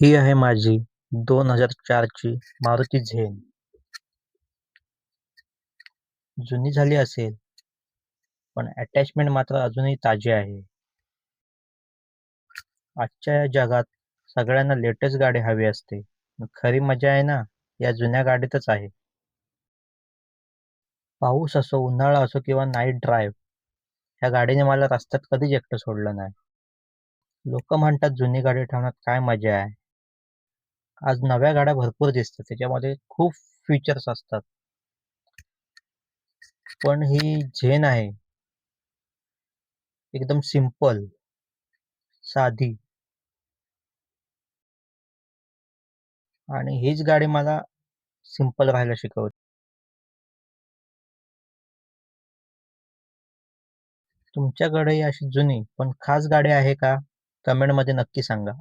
ही आहे माझी दोन हजार चारची मारुती झेन. जुनी झाली असेल, पण अटॅचमेंट मात्र अजूनही ताजी आहे. आजच्या या जगात सगळ्यांना लेटेस्ट गाडी हवी असते. खरी मजा आहे ना, या जुन्या गाडीतच आहे. पाऊस असो, उन्हाळा असो किंवा नाईट ड्राईव्ह, ह्या गाडीने मला रस्त्यात कधीच एकटं सोडलं नाही. लोक म्हणतात जुनी गाडी ठेवण्यात काय मजा आहे. आज नव्या गाड्या भरपूर दिसतात, त्याच्यामध्ये खूप फीचर्स असतात. पण ही झेन आहे एकदम सिंपल, साधी आणि हीच गाडी मला सिंपल राहायला शिकवते. तुमच्याकडेही अशी जुनी पण खास गाडी आहे का? कमेंटमध्ये नक्की सांगा.